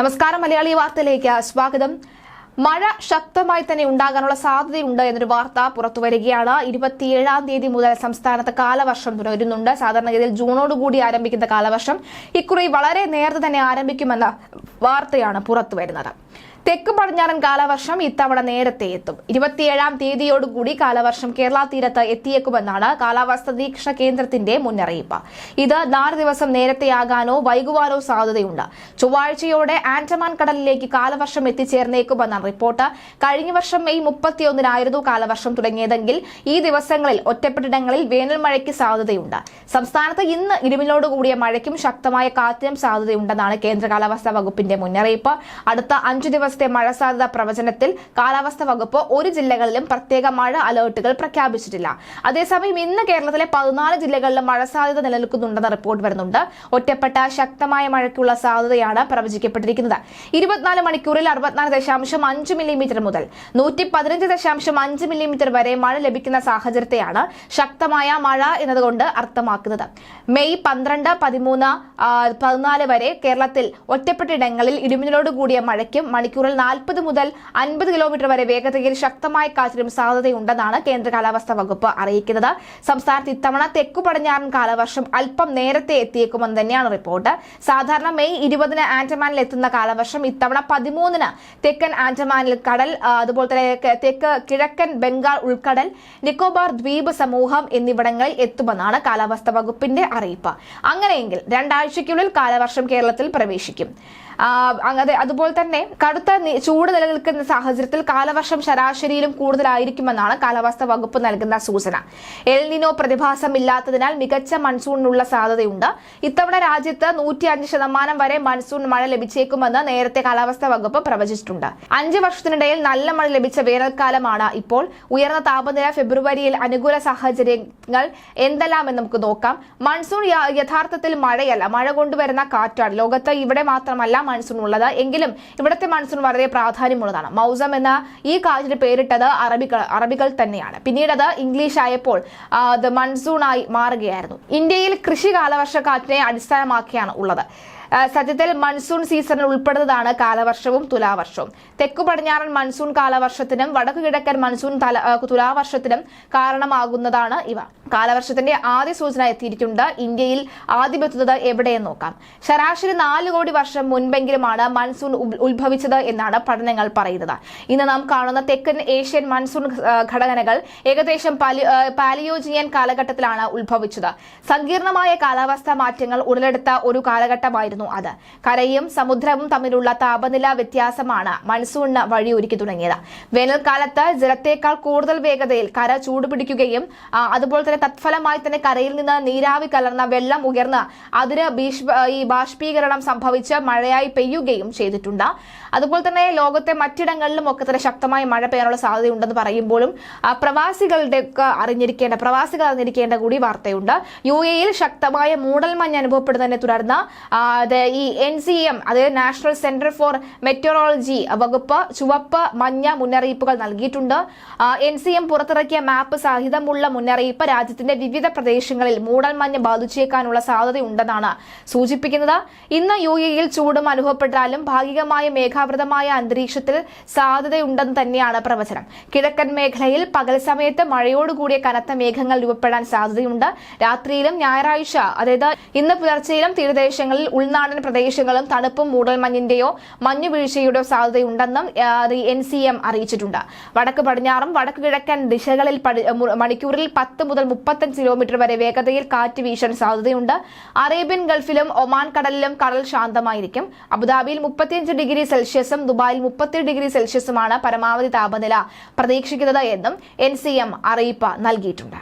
നമസ്കാരം മലയാളി വാർത്തയിലേക്ക് സ്വാഗതം. മഴ ശക്തമായി തന്നെ ഉണ്ടാകാനുള്ള സാധ്യതയുണ്ട് എന്നൊരു വാർത്ത പുറത്തു വരികയാണ്. ഇരുപത്തിയേഴാം തീയതി മുതൽ സംസ്ഥാനത്ത് കാലവർഷം തുടരുന്നുണ്ട്. സാധാരണഗതിയിൽ ജൂണോടുകൂടി ആരംഭിക്കുന്ന കാലവർഷം ഇക്കുറി വളരെ നേരത്തെ തന്നെ ആരംഭിക്കുമെന്ന വാർത്തയാണ് പുറത്തു വരുന്നത്. തെക്ക് പടിഞ്ഞാറൻ കാലവർഷം ഇത്തവണ നേരത്തെ എത്തും. ഇരുപത്തിയേഴാം തീയതിയോടുകൂടി കാലവർഷം കേരള തീരത്ത് എത്തിയേക്കുമെന്നാണ് കാലാവസ്ഥാ നിരീക്ഷണ കേന്ദ്രത്തിന്റെ മുന്നറിയിപ്പ്. ഇത് നാല് ദിവസം നേരത്തെയാകാനോ വൈകുവാനോ സാധ്യതയുണ്ട്. ചൊവ്വാഴ്ചയോടെ ആൻഡമാൻ കടലിലേക്ക് കാലവർഷം എത്തിച്ചേർന്നേക്കുമെന്നാണ് റിപ്പോർട്ട്. കഴിഞ്ഞ വർഷം മെയ് മുപ്പത്തിയൊന്നിനായിരുന്നു കാലവർഷം തുടങ്ങിയതെങ്കിൽ ഈ ദിവസങ്ങളിൽ ഒറ്റപ്പെട്ടിടങ്ങളിൽ വേനൽ മഴയ്ക്ക് സാധ്യതയുണ്ട്. സംസ്ഥാനത്ത് ഇന്ന് കൂടിയ മഴയ്ക്കും ശക്തമായ കാറ്റിനും സാധ്യതയുണ്ടെന്നാണ് കേന്ദ്ര കാലാവസ്ഥാ വകുപ്പിന്റെ മുന്നറിയിപ്പ്. അടുത്ത അഞ്ചു ദിവസത്തെ മഴ സാധ്യത പ്രവചനത്തിൽ കാലാവസ്ഥ വകുപ്പ് ഒരു ജില്ലകളിലും പ്രത്യേക മഴ അലേർട്ടുകൾ പ്രഖ്യാപിച്ചിട്ടില്ല. അതേസമയം ഇന്ന് കേരളത്തിലെ പതിനാല് ജില്ലകളിലും മഴ സാധ്യത നിലനിൽക്കുന്നുണ്ടെന്ന റിപ്പോർട്ട് വരുന്നുണ്ട്. ഒറ്റപ്പെട്ട ശക്തമായ മഴയ്ക്കുള്ള സാധ്യതയാണ് പ്രവചിക്കപ്പെട്ടിരിക്കുന്നത്. ഇരുപത്തിനാല് മണിക്കൂറിൽ അറുപത്തിനാല് ദശാംശം അഞ്ച് മില്ലിമീറ്റർ മുതൽ നൂറ്റി പതിനഞ്ച് ദശാംശം അഞ്ച് മില്ലിമീറ്റർ വരെ മഴ ലഭിക്കുന്ന സാഹചര്യത്തെയാണ് ശക്തമായ മഴ എന്നതുകൊണ്ട് അർത്ഥമാക്കുന്നത്. മെയ് പന്ത്രണ്ട് പതിമൂന്ന് പതിനാല് വരെ കേരളത്തിൽ ഒറ്റപ്പെട്ടിടങ്ങളിൽ ഇടിമിന്നലോട് കൂടിയ മഴയ്ക്കും മണിക്കൂറിൽ നാൽപ്പത് മുതൽ അൻപത് കിലോമീറ്റർ വരെ വേഗതയിൽ ശക്തമായ കാറ്റിനും സാധ്യതയുണ്ടെന്നാണ് കേന്ദ്ര കാലാവസ്ഥാ വകുപ്പ് അറിയിക്കുന്നത്. സംസ്ഥാനത്ത് ഇത്തവണ തെക്കു പടിഞ്ഞാറൻ കാലവർഷം അല്പം നേരത്തെ എത്തിയേക്കുമെന്ന് തന്നെയാണ് റിപ്പോർട്ട്. സാധാരണ മെയ് ഇരുപതിന് ആൻഡമാനിൽ എത്തുന്ന കാലവർഷം ഇത്തവണ പതിമൂന്നിന് തെക്കൻ ആൻഡമാനിൽ കടൽ അതുപോലെ തന്നെ തെക്ക് കിഴക്കൻ ബംഗാൾ ഉൾക്കടൽ നിക്കോബാർ ദ്വീപ് സമൂഹം എന്നിവിടങ്ങളിൽ എത്തുമെന്നാണ് കാലാവസ്ഥാ വകുപ്പിന്റെ അറിയിപ്പ്. അങ്ങനെയെങ്കിൽ രണ്ടാഴ്ചയ്ക്കുള്ളിൽ കാലവർഷം കേരളത്തിൽ പ്രവേശിക്കും. അതുപോലെ തന്നെ കടുത്ത ചൂട് നിലനിൽക്കുന്ന സാഹചര്യത്തിൽ കാലവർഷം ശരാശരിയിലും കൂടുതലായിരിക്കുമെന്നാണ് കാലാവസ്ഥാ വകുപ്പ് നൽകുന്ന സൂചന. എൽനിനോ പ്രതിഭാസം ഇല്ലാത്തതിനാൽ മികച്ച മൺസൂണിനുള്ള സാധ്യതയുണ്ട്. ഇത്തവണ രാജ്യത്ത് നൂറ്റി അഞ്ച് ശതമാനം വരെ മൺസൂൺ മഴ ലഭിച്ചേക്കുമെന്ന് നേരത്തെ കാലാവസ്ഥാ വകുപ്പ് പ്രവചിച്ചിട്ടുണ്ട്. അഞ്ച് വർഷത്തിനിടയിൽ നല്ല മഴ ലഭിച്ച വേനൽക്കാലമാണ് ഇപ്പോൾ. ഉയർന്ന താപനില ഫെബ്രുവരിയിൽ അനുകൂല സാഹചര്യങ്ങൾ എന്തെല്ലാമെന്ന് നമുക്ക് നോക്കാം. മൺസൂൺ യഥാർത്ഥത്തിൽ മഴയല്ല. മഴ കൊണ്ടുവരുന്ന കാറ്റാണ്. ലോകത്ത് ഇവിടെ മാത്രമല്ല മൺസൂൺ ഉള്ളത്. എങ്കിലും ഇവിടുത്തെ മൺസൂൺ വളരെ പ്രാധാന്യമുള്ളതാണ്. മൗസം എന്ന ഈ കാറ്റിന് പേരിട്ടത് അറബികൾ അറബികൾ തന്നെയാണ്. പിന്നീട് അത് ഇംഗ്ലീഷ് ആയപ്പോൾ അത് മൺസൂണായി മാറുകയായിരുന്നു. ഇന്ത്യയിൽ കൃഷി കാലവർഷ കാറ്റിനെ അടിസ്ഥാനമാക്കിയാണ് ഉള്ളത്. സത്യത്തിൽ മൺസൂൺ സീസണിൽ ഉൾപ്പെടുന്നതാണ് കാലവർഷവും തുലാവർഷവും. തെക്കു പടിഞ്ഞാറൻ മൺസൂൺ കാലവർഷത്തിനും വടക്കു കിഴക്കൻ മൺസൂൺ തുലാവർഷത്തിനും കാരണമാകുന്നതാണ് ഇവ. കാലവർഷത്തിന്റെ ആദ്യ സൂചന എത്തിയിട്ടുണ്ട്. ഇന്ത്യയിൽ ആദ്യമെത്തുന്നത് എവിടെയെന്ന് നോക്കാം. ശരാശരി നാല് കോടി വർഷം മുൻപെങ്കിലുമാണ് മൺസൂൺ ഉത്ഭവിച്ചത് എന്നാണ് പഠനങ്ങൾ പറയുന്നത്. ഇന്ന് നാം കാണുന്ന തെക്കൻ ഏഷ്യൻ മൺസൂൺ ഘടകനകൾ ഏകദേശം പാലി- പാലിയോജിയൻ കാലഘട്ടത്തിലാണ് ഉത്ഭവിച്ചത്. സങ്കീർണമായ കാലാവസ്ഥാ മാറ്റങ്ങൾ ഉടലെടുത്ത ഒരു കാലഘട്ടമായിരുന്നു അത്. കരയും സമുദ്രവും തമ്മിലുള്ള താപനില വ്യത്യാസമാണ് മൺസൂണിന് വഴിയൊരുക്കി തുടങ്ങിയത്. വേനൽക്കാലത്ത് ജലത്തേക്കാൾ കൂടുതൽ വേഗതയിൽ കര ചൂടുപിടിക്കുകയും അതുപോലെ തത്ഫലമായി തന്നെ കരയിൽ നിന്ന് നീരാവി കലർന്ന വെള്ളം ഉയർന്ന് അതിന് ഈ ബാഷ്പീകരണം സംഭവിച്ച് മഴയായി പെയ്യുകയും ചെയ്തിട്ടുണ്ട്. അതുപോലെ തന്നെ ലോകത്തെ മറ്റിടങ്ങളിലും ഒക്കെ തന്നെ ശക്തമായ മഴ പെയ്യാനുള്ള സാധ്യതയുണ്ടെന്ന് പറയുമ്പോഴും പ്രവാസികളുടെ അറിഞ്ഞിരിക്കേണ്ട പ്രവാസികൾ അറിഞ്ഞിരിക്കേണ്ട കൂടി വാർത്തയുണ്ട്. യു എയിൽ ശക്തമായ മൂടൽമഞ്ഞ് അനുഭവപ്പെടുന്നതിനെ തുടർന്ന് ഈ എൻ സി എം അതായത് നാഷണൽ സെന്റർ ഫോർ മെറ്റോറോളജി വകുപ്പ് ചുവപ്പ് മഞ്ഞ മുന്നറിയിപ്പുകൾ നൽകിയിട്ടുണ്ട്. എൻ സി എം പുറത്തിറക്കിയ മാപ്പ് സഹിതമുള്ള മുന്നറിയിപ്പ് രാജ്യത്തിന്റെ വിവിധ പ്രദേശങ്ങളിൽ മൂടൽമഞ്ഞ് ബാധിച്ചേക്കാനുള്ള സാധ്യതയുണ്ടെന്നാണ് സൂചിപ്പിക്കുന്നത്. ഇന്ന് യു എയിൽ ചൂടും അനുഭവപ്പെട്ടാലും ഭാഗികമായ മേഘാവൃതമായ അന്തരീക്ഷത്തിൽ സാധ്യതയുണ്ടെന്ന് തന്നെയാണ് പ്രവചനം. കിഴക്കൻ മേഖലയിൽ പകൽ സമയത്ത് മഴയോടുകൂടിയ കനത്ത മേഘങ്ങൾ രൂപപ്പെടാൻ സാധ്യതയുണ്ട്. രാത്രിയിലും ഞായറാഴ്ച അതായത് ഇന്ന് പുലർച്ചെയിലും തീരദേശങ്ങളിൽ ഉൾനാടൻ പ്രദേശങ്ങളും തണുപ്പും മൂടൽമഞ്ഞിന്റെയോ മഞ്ഞുവീഴ്ചയുടെയോ സാധ്യതയുണ്ടെന്നും എൻ സി എം അറിയിച്ചിട്ടുണ്ട്. വടക്ക് പടിഞ്ഞാറും വടക്ക് കിഴക്കൻ ദിശകളിൽ മണിക്കൂറിൽ പത്ത് മുതൽ മുപ്പത്തഞ്ച് കിലോമീറ്റർ വരെ വേഗതയിൽ കാറ്റ് വീശാൻ സാധ്യതയുണ്ട്. അറേബ്യൻ ഗൾഫിലും ഒമാൻ കടലിലും കടൽ ശാന്തമായിരിക്കും. അബുദാബിയിൽ മുപ്പത്തിയഞ്ച് ഡിഗ്രി സെൽഷ്യസും ദുബായിൽ മുപ്പത്തി ഡിഗ്രി സെൽഷ്യസുമാണ് പരമാവധി താപനില പ്രതീക്ഷിക്കുന്നത് എന്നും എൻ അറിയിപ്പ് നൽകിയിട്ടുണ്ട്.